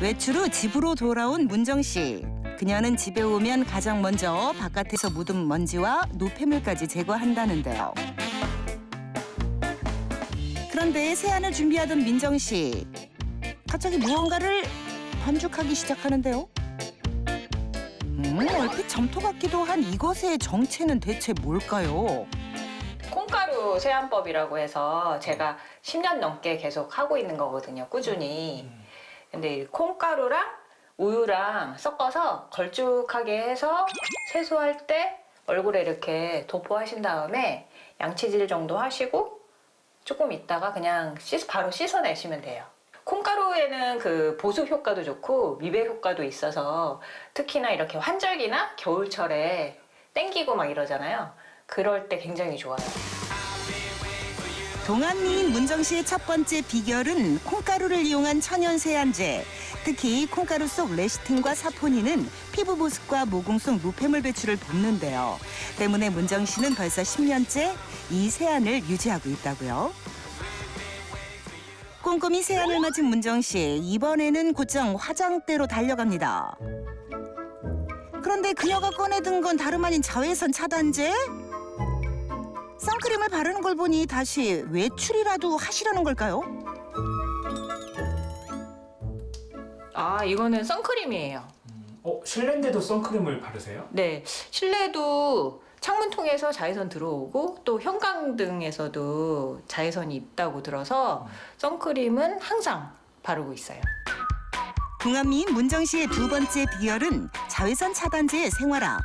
외출 후 집으로 돌아온 문정 씨. 그녀는 집에 오면 가장 먼저 바깥에서 묻은 먼지와 노폐물까지 제거한다는데요. 그런데 세안을 준비하던 민정 씨. 갑자기 무언가를 반죽하기 시작하는데요. 음, 얼핏 점토 같기도 한 이것의 정체는 대체 뭘까요? 콩가루 세안법이라고 해서 제가 10년 넘게 계속 하고 있는 거거든요. 꾸준히. 근데 이 콩가루랑 우유랑 섞어서 걸쭉하게 해서 세수할 때 얼굴에 이렇게 도포하신 다음에 양치질 정도 하시고 조금 있다가 그냥 씻, 바로 씻어내시면 돼요. 콩가루에는 그 보습 효과도 좋고 미백 효과도 있어서 특히나 이렇게 환절기나 겨울철에 땡기고 막 이러잖아요. 그럴 때 굉장히 좋아요. 동안미인 문정 씨의 첫 번째 비결은 콩가루를 이용한 천연 세안제. 특히 콩가루 속 레시틴과 사포닌은 피부 보습과 모공 속 노폐물 배출을 돕는데요. 때문에 문정 씨는 벌써 10년째 이 세안을 유지하고 있다고요. 꼼꼼히 세안을 마친 문정 씨 이번에는 곧장 화장대로 달려갑니다. 그런데 그녀가 꺼내든 건 다름 아닌 자외선 차단제? 선크림을 바르는 걸 보니 다시 외출이라도 하시려는 걸까요? 아, 이거는 선크림이에요. 어, 실내인데도 선크림을 바르세요? 네, 실내도 창문 통해서 자외선 들어오고 또 형광등에서도 자외선이 있다고 들어서 선크림은 항상 바르고 있어요. 동안미인 문정 씨의 두 번째 비결은 자외선 차단제의 생활화.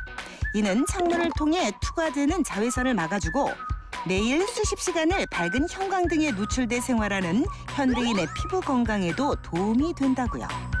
이는 창문을 통해 투과되는 자외선을 막아주고 매일 수십 시간을 밝은 형광등에 노출돼 생활하는 현대인의 피부 건강에도 도움이 된다고요.